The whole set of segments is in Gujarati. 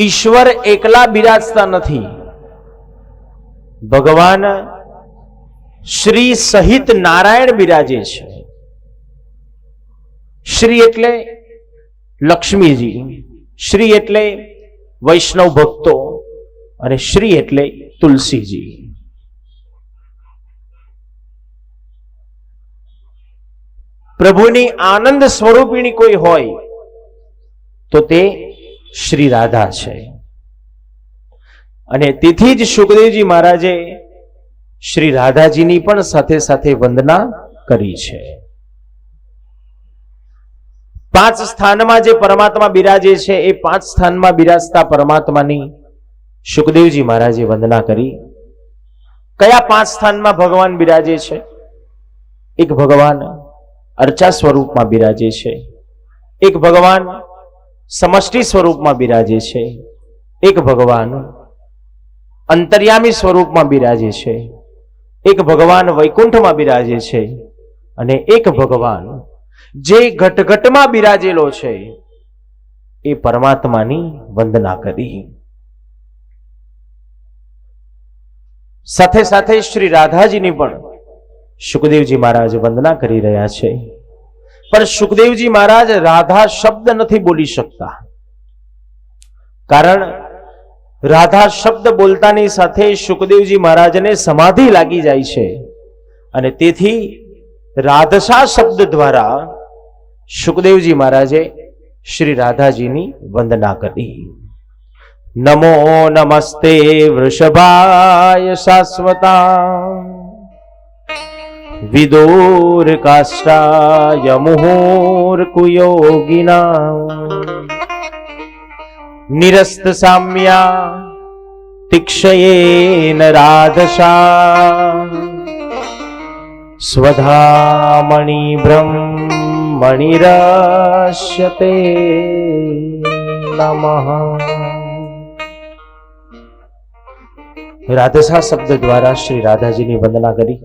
ઈશ્વર એકલા બિરાજતા નથી. ભગવાન શ્રી સહિત નારાયણ બિરાજે છે. શ્રી એટલે લક્ષ્મીજી, શ્રી એટલે વૈષ્ણવ ભક્તો અને શ્રી એટલે તુલસીજી. પ્રભુની આનંદ સ્વરૂપિણી કોઈ હોય તો તે શ્રી રાધા છે. અને તેથી જ સુખદેવજી મહારાજે શ્રી રાધાજીની પણ સાથે સાથે વંદના કરી છે. પાંચ સ્થાનમાં જે પરમાત્મા બિરાજે છે, એ પાંચ સ્થાનમાં બિરાજતા પરમાત્માની સુખદેવજી મહારાજે વંદના કરી. કયા પાંચ સ્થાનમાં ભગવાન બિરાજે છે? એક ભગવાન અર્ચા સ્વરૂપમાં બિરાજે છે. એક ભગવાન સમષ્ટિ સ્વરૂપમાં બિરાજે છે. એક ભગવાન અંતર્યામી સ્વરૂપમાં બિરાજે છે. એક ભગવાન વૈકુંઠમાં બિરાજે છે. અને એક ભગવાન જે ઘટઘટમાં બિરાજેલો છે, એ પરમાત્માની વંદના કરી. સાથે સાથે શ્રી રાધાજીની પણ સુખદેવજી મહારાજ વંદના કરી રહ્યા છે. પણ સુખદેવજી મહારાજ રાધા શબ્દ નથી બોલી શકતા. કારણ રાધા શબ્દ બોલતાની સાથે સુખદેવજી મહારાજને સમાધિ લાગી જાય છે. અને તેથી રાધસા શબ્દ દ્વારા સુખદેવજી મહારાજે શ્રી રાધાજીની વંદના કરી. નમો નમસ્તે વૃષભાય શાશ્વતા. કુયોગિના નિરસ્ત સામ્યા તિક્ષયેન રાધસા સ્વધામણિ બ્રહ્મણિરસ્યતે નમઃ રાધસા શબ્દ દ્વારા શ્રી રાધાજીની વંદના કરી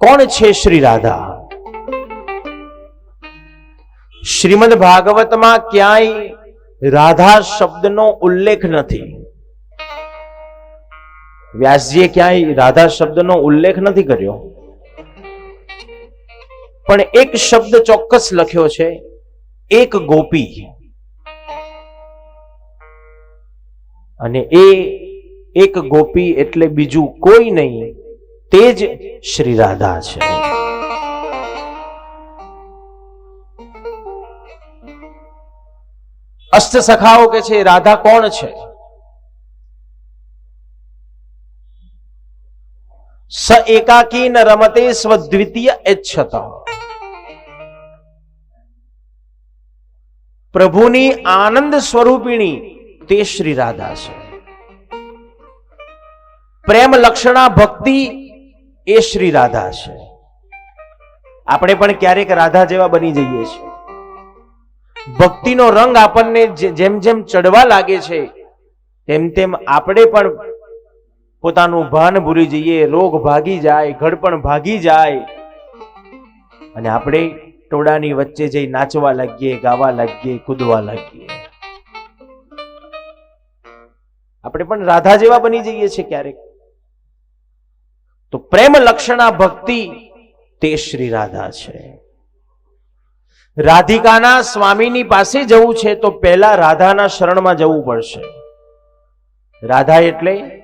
કોણ છે શ્રી રાધા? શ્રીમદ ભાગવતમાં ક્યાંય રાધા શબ્દનો ઉલ્લેખ નથી. વ્યાસજીએ ક્યાંય રાધા શબ્દનો ઉલ્લેખ નથી કર્યો. પણ એક શબ્દ ચોક્કસ લખ્યો છે, એક ગોપી. અને એ એક ગોપી એટલે બીજું કોઈ નહીં. તે જ શ્રી રાધા છે. અષ્ટ સખાઓ કે છે રાધા કોણ છે? સ એકાકી ન રમતે સ્વદ્વિતીય એચ્છત પ્રભુની આનંદ સ્વરૂપિણી તે શ્રી રાધા છે. પ્રેમ લક્ષણા ભક્તિ એ શ્રી રાધા છે. આપણે પણ ક્યારેક રાધા જેવા બની જઈએ છીએ. ભક્તિનો રંગ આપણને જેમ જેમ ચડવા લાગે છે, તેમ તેમ આપણે પણ પોતાનું ભાન ભૂલી જઈએ, રોગ ભાગી જાય, ઘડપણ ભાગી જાય. અને આપણે ટોળાની વચ્ચે જઈ નાચવા લાગીએ, ગાવા લાગીએ, કૂદવા લાગીએ. આપણે પણ રાધા જેવા બની જઈએ છીએ ક્યારેક. તો પ્રેમ લક્ષણા ભક્તિ તે શ્રી રાધા છે. રાધિકાના સ્વામીની પાસે જવું છે તો પહેલા રાધાના શરણમાં જવું પડશે. રાધા એટલે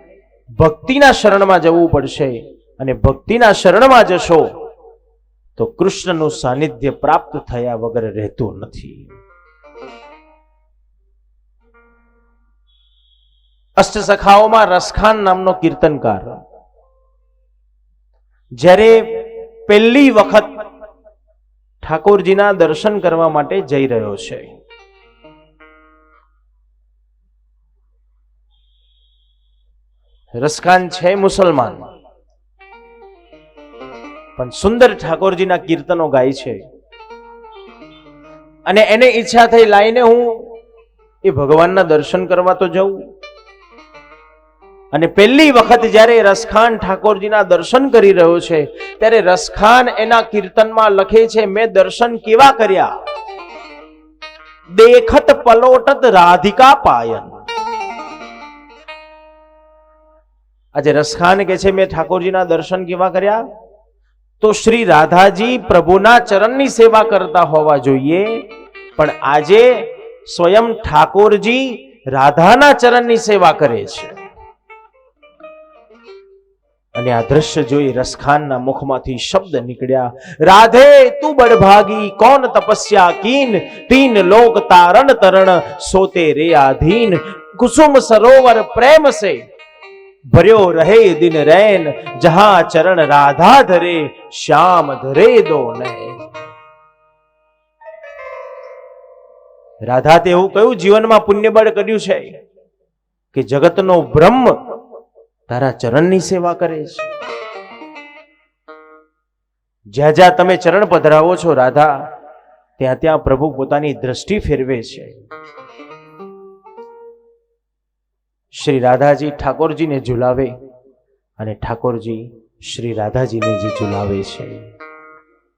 ભક્તિના શરણમાં જવું પડશે અને ભક્તિના શરણમાં જશો તો કૃષ્ણનું સાનિધ્ય પ્રાપ્ત થયા વગર રહેતું નથી. અષ્ટસખાઓમાં રસખાન નામનો કીર્તનકાર જ્યારે પહેલી વખત ઠાકોરજીના દર્શન કરવા માટે જઈ રહ્યો છે. રસખાન છે મુસલમાન. પણ સુંદર ઠાકોરજીના કીર્તનો ગાય છે. અને એને ઈચ્છા થઈ લાઈને હું એ ભગવાનના દર્શન કરવા તો જઉં. અને પહેલી વખત જ્યારે રસખાન ઠાકોરજીના દર્શન કરી રહ્યો છે, ત્યારે રસખાન એના કીર્તનમાં લખે છે, મેં દર્શન કેવા કર્યા? દેખત પલોટત રાધિકા પાયન. આજે રસખાન કે છે, મેં ઠાકોરજીના દર્શન કેવા કર્યા? તો શ્રી રાધાજી પ્રભુના ચરણની સેવા કરતા હોવા જોઈએ. પણ આજે સ્વયં ઠાકોરજી રાધાના ચરણની સેવા કરે છે. અને આ દ્રશ્ય જોઈ રસખાનના મુખમાંથી શબ્દ નીકળ્યા, રાધે, તું બડભાગી કોણ તપસ્યા? કીન તીન લોક, તારણ, તરણ, સોતે રે આધીન, કુસુમ સરોવર પ્રેમ સે. ભર્યો રહે દિન રૈન, જહા ચરણ રાધા ધરે, શ્યામ ધરે દો નયન રાધા તે એવું કયું જીવનમાં પુણ્યબળ કર્યું છે? કે જગતનો બ્રહ્મ તારા ચરણની સેવા કરે છે. જ્યાં જ્યાં તમે ચરણ પધરાવો છો રાધા, ત્યાં ત્યાં પ્રભુ પોતાની દ્રષ્ટિ ફેરવે છે. શ્રી રાધાજી ઠાકોરજીને ઝુલાવે અને ઠાકોરજી શ્રી રાધાજીને જે ઝુલાવે છે.